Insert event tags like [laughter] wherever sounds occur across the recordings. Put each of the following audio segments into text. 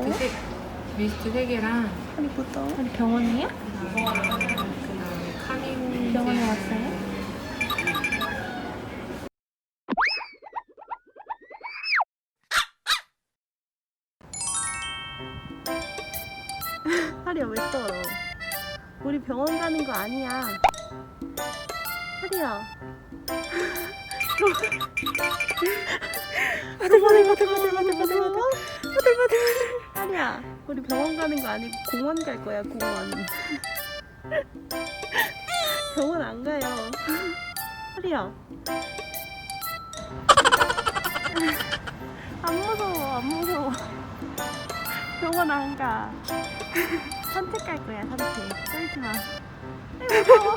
미스트 세 미스트 세 개랑 아니 병원이야? 그다음에 카밍 병원에 젤. 왔어요? 하리야 왜 떨어? 우리 병원 가는 거 아니야. 하리야. 아들바들 바들바들 바들바들 바들바들 하리야. 우리 병원 가는 거 아니고 공원 갈 거야 공원. [laughs] 병원 안 가요. 하리야. [laughs] 안 무서워 안 무서워. 병원 안가. [laughs] 산책 갈 거야 산책. 떨지 마. 아이, 무서워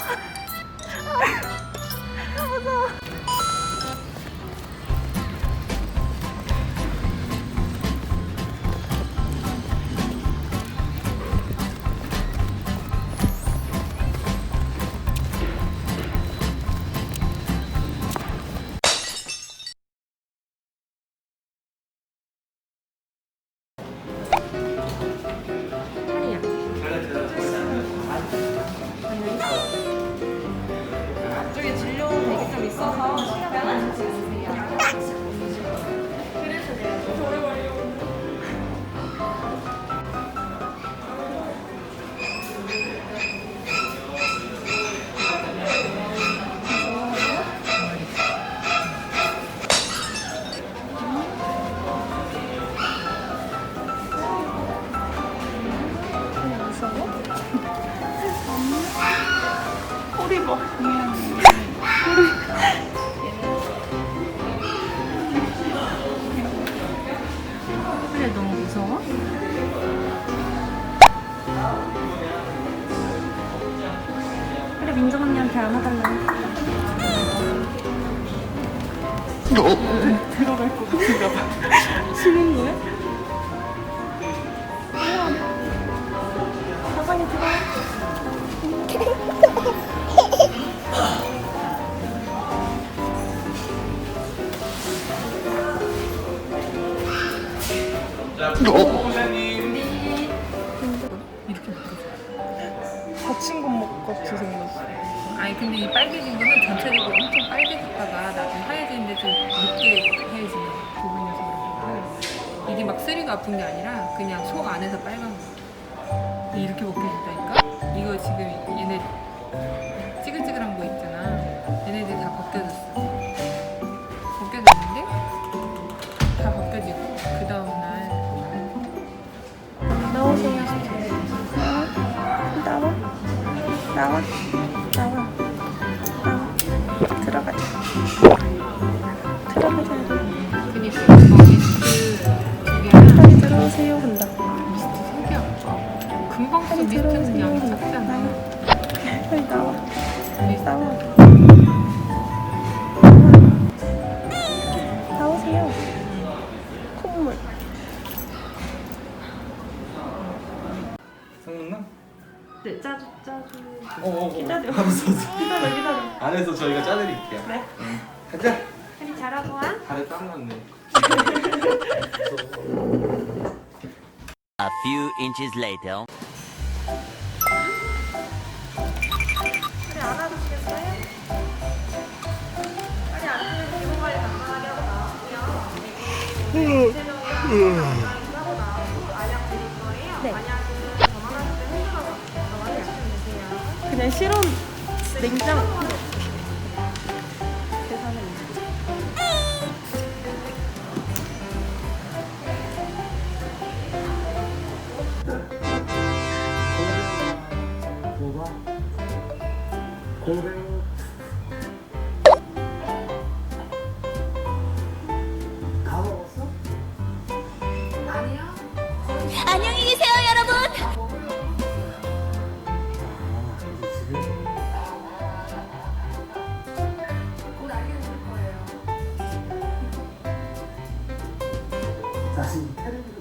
앞쪽에 진료 대기 좀 있어서. 시간 그래 너무 무서워? 그래 민정 언니한테 안아달라. 들어갈 것 같은가 봐. [laughs] 이렇게 먹고 다친 것먹 같이 생겼어. 아니 근데 이 빨개진 거는 전체적으로 엄청 빨개졌다가 나중에 하얘지는데 좀 늦게 하얘지는 부분이어서 그런 거고 이게 막 쓰리가 아픈 게 아니라 그냥 속 안에서 빨간 거 이렇게 벗겨진다니까? 나와. 나와. 나와. 들어가자. 들어가자. 거기 그 빨리 들어오세요. 한다. 미스트 금방 써 빨리 양이 들어오세요. 작잖아 나와. 빨리 나와. 미스트 나와. 네, 짜주, 짜주. 어, 어, 어. 기다려. 하면서 기다려, 기다려. 안에서 저희가 짜드릴게요. 네. 응. 가자. 빨리 잘하고 와. 발에 땀 났네. A few inches later. 안아주시겠어요? 빨리 안아주면 기분 관리 간단하게 하고 나오세요. 하고 나오고 알약 드릴 거예요. 만 그냥 실온 냉장. 안녕히 계세요 여러분. ま。